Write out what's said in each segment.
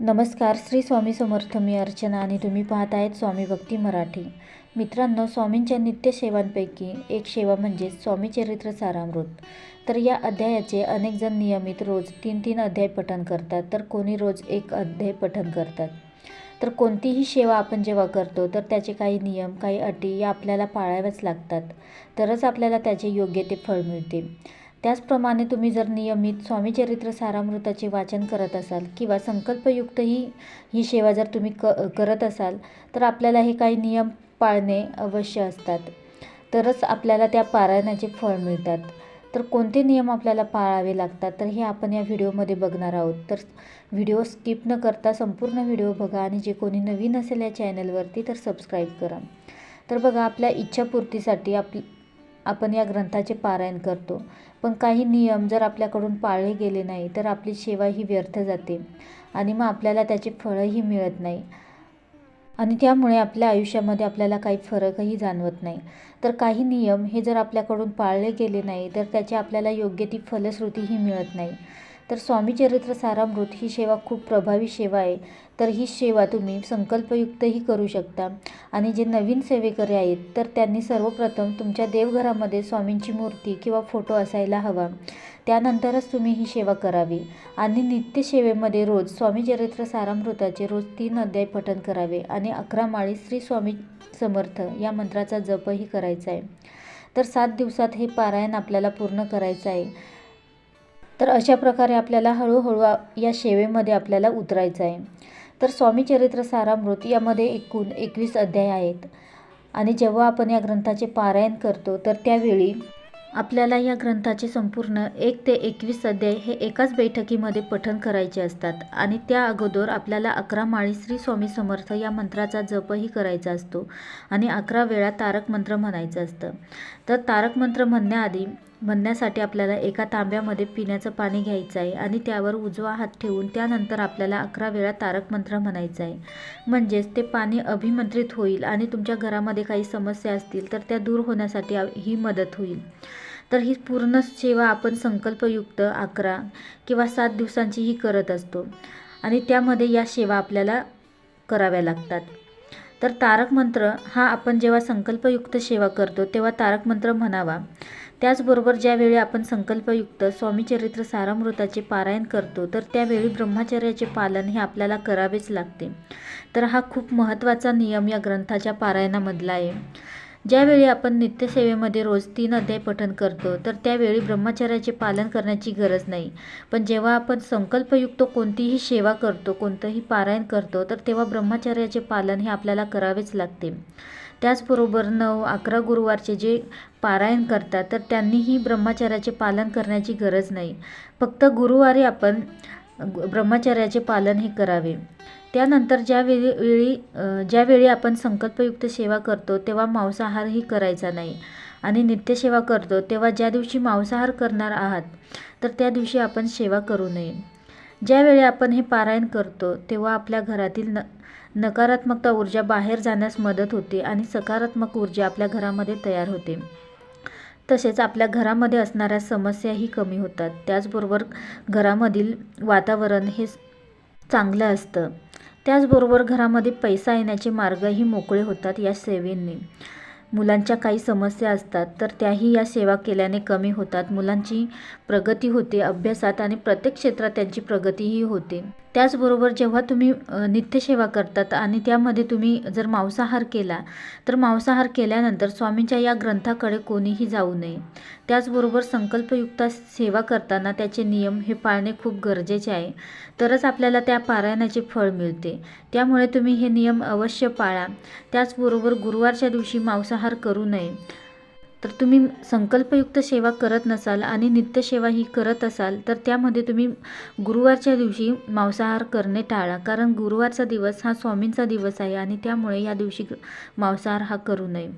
नमस्कार श्री स्वामी समर्थ मी अर्चना आणि तुम्ही पाहत आहेत स्वामी भक्ती मराठी. मित्रांनो स्वामींच्या नित्य सेवांपैकी एक सेवा म्हणजे स्वामी चरित्र सारामृत. तर या अध्यायाचे अनेक जण नियमित रोज तीन तीन अध्याय पठण करतात तर कोणी रोज एक अध्याय पठण करतात. तर कोणतीही सेवा आपण जेव्हा करतो तर त्याचे काही नियम काही अटी या आपल्याला पाळाव्याच लागतात. तरच आपल्याला त्याचे योग्य ते फळ मिळते. त्याचप्रमाणे तुम्ही जर नियमित स्वामीचरित्र सारामृताचे वाचन करत असाल किंवा संकल्पयुक्त ही ही सेवा जर तुम्ही क करत असाल तर आपल्याला हे काही नियम पाळणे अवश्य असतात. तरच आपल्याला त्या पारायणाचे फळ मिळतात. तर कोणते नियम आपल्याला पाळावे लागतात तर हे आपण या व्हिडिओमध्ये बघणार आहोत. तर व्हिडिओ स्किप न करता संपूर्ण व्हिडिओ बघा आणि जे कोणी नवीन असेल या चॅनलवरती तर सबस्क्राईब करा. तर बघा आपल्या इच्छापूर्तीसाठी आप आपण या ग्रंथाचे पारायण करतो. पण काही नियम जर आपल्याकडून पाळले गेले नाही तर आपली सेवा ही व्यर्थ जाते आणि मग आपल्याला त्याचे फळंही मिळत नाही. आणि त्यामुळे आपल्या आयुष्यामध्ये आपल्याला काही फरकही जाणवत नाही. तर काही नियम हे जर आपल्याकडून पाळले गेले नाही तर त्याची आपल्याला योग्य ती फलश्रुतीही मिळत नाही. तर स्वामी चरित्र सारामृत ही सेवा खूप प्रभावी सेवा आहे. तर ही सेवा तुम्ही संकल्पयुक्तही करू शकता. आणि जे नवीन सेवेकरी आहेत तर त्यांनी सर्वप्रथम तुमच्या देवघरामध्ये स्वामींची मूर्ती किंवा फोटो असायला हवा. त्यानंतरच तुम्ही ही सेवा करावी. आणि नित्यसेवेमध्ये रोज स्वामी चरित्र सारामृताचे रोज तीन अध्याय पठन करावे आणि अकरा माळी श्री स्वामी समर्थ या मंत्राचा जपही करायचा आहे. तर सात दिवसात हे पारायण आपल्याला पूर्ण करायचं आहे. तर अशा प्रकारे आपल्याला हळूहळू या सेवेमध्ये आपल्याला उतरायचं आहे. तर स्वामी चरित्र सारामृत यामध्ये एकूण एकवीस अध्याय आहेत. आणि जेव्हा आपण या ग्रंथाचे पारायण करतो तर त्यावेळी आपल्याला या ग्रंथाचे संपूर्ण एक ते एकवीस अध्याय हे एकाच बैठकीमध्ये पठन करायचे असतात. आणि त्या अगोदर आपल्याला अकरा माळी श्री स्वामी समर्थ या मंत्राचा जपही करायचा असतो. आणि अकरा वेळा तारक मंत्र म्हणायचं असतं. तर तारक मंत्र म्हणण्याआधी म्हणण्यासाठी आपल्याला एका तांब्यामध्ये पिण्याचं पाणी घ्यायचं आहे आणि त्यावर उजवा हात ठेवून त्यानंतर आपल्याला अकरा वेळा तारक मंत्र म्हणायचं आहे. म्हणजेच ते पाणी अभिमंत्रित होईल आणि तुमच्या घरामध्ये काही समस्या असतील तर त्या दूर होण्यासाठी ही मदत होईल. तर ही पूर्ण सेवा आपण संकल्पयुक्त अकरा किंवा सात दिवसांचीही करत असतो आणि त्यामध्ये या सेवा आपल्याला कराव्या लागतात. तर तारक मंत्र हा आपण जेव्हा संकल्पयुक्त सेवा करतो तेव्हा तारक मंत्र म्हणावा. त्याचबरोबर ज्यावेळी आपण संकल्पयुक्त स्वामीचरित्र सारामृताचे पारायण करतो तर त्यावेळी ब्रह्मचर्याचे पालन हे आपल्याला करावेच लागते. तर हा खूप महत्त्वाचा नियम या ग्रंथाच्या पारायणामधला आहे. ज्यावेळी आपण नित्यसेवेमध्ये रोज तीन अध्याय पठन करतो तर त्यावेळी ब्रह्मचर्याचे पालन करण्याची गरज नाही. पण जेव्हा आपण संकल्पयुक्त कोणतीही सेवा करतो कोणतंही पारायण करतो तर तेव्हा ब्रह्मचर्याचे पालन हे आपल्याला करावेच लागते. त्याचबरोबर नऊ अकरा गुरुवारचे जे पारायण करतात तर त्यांनीही ब्रह्मचर्याचे पालन करण्याची गरज नाही. फक्त गुरुवारी आपण ब्रह्मचर्याचे पालन हे करावे. त्यानंतर ज्यावेळी वेळी ज्यावेळी आपण संकल्पयुक्त सेवा करतो तेव्हा मांसाहारही करायचा नाही. आणि नित्यसेवा करतो तेव्हा ज्या दिवशी मांसाहार करणार आहात तर त्या दिवशी आपण सेवा करू नये. ज्यावेळी आपण हे पारायण करतो तेव्हा आपल्या घरातील न नकारात्मकता ऊर्जा बाहेर जाण्यास मदत होते आणि सकारात्मक ऊर्जा आपल्या घरामध्ये तयार होते. तसेच आपल्या घरामध्ये असणाऱ्या समस्याही कमी होतात. त्याचबरोबर घरामधील वातावरण हे चांगलं असतं. त्याचबरोबर घरामध्ये पैसा येण्याचे मार्गही मोकळे होतात या सेवेने. मुलांच्या काही समस्या असतात तर त्याही या सेवा केल्याने कमी होतात. मुलांची प्रगती होते अभ्यासात आणि प्रत्येक क्षेत्रात त्यांची प्रगतीही होते. त्याचबरोबर जेव्हा तुम्ही नित्यसेवा करतात आणि त्यामध्ये तुम्ही जर मांसाहार केला तर मांसाहार केल्यानंतर स्वामींच्या या ग्रंथाकडे कोणीही जाऊ नये. त्याचबरोबर संकल्पयुक्त सेवा करताना त्याचे नियम हे पाळणे खूप गरजेचे आहे. तरच आपल्याला त्या पारायणाचे फळ मिळते. त्यामुळे तुम्ही हे नियम अवश्य पाळा. त्याचबरोबर गुरुवारच्या दिवशी मांसाहार करू नये. तर तुम्ही संकल्पयुक्त सेवा करत नसाल आणि नित्यसेवा ही करत असाल तर त्यामध्ये तुम्ही गुरुवारच्या दिवशी मांसाहार करणे टाळा कारण गुरुवारचा दिवस हा स्वामींचा दिवस आहे आणि त्यामुळे या दिवशी मांसाहार हा करू नये.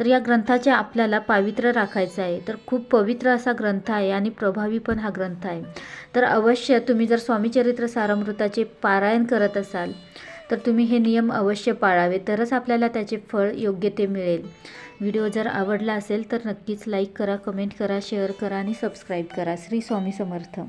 तर या ग्रंथाचे आपल्याला पावित्र्य राखायचं आहे. तर खूप पवित्र असा ग्रंथ आहे आणि प्रभावी पण हा ग्रंथ आहे. तर अवश्य तुम्ही जर स्वामीचरित्र सारामृताचे पारायण करत असाल तर तुम्ही हे नियम अवश्य पाळावे. तरच आपल्याला त्याचे फळ योग्य ते मिळेल. व्हिडिओ जर आवडला असेल तर नक्कीच लाईक करा कमेंट करा शेअर करा आणि सबस्क्राईब करा. श्री स्वामी समर्थ.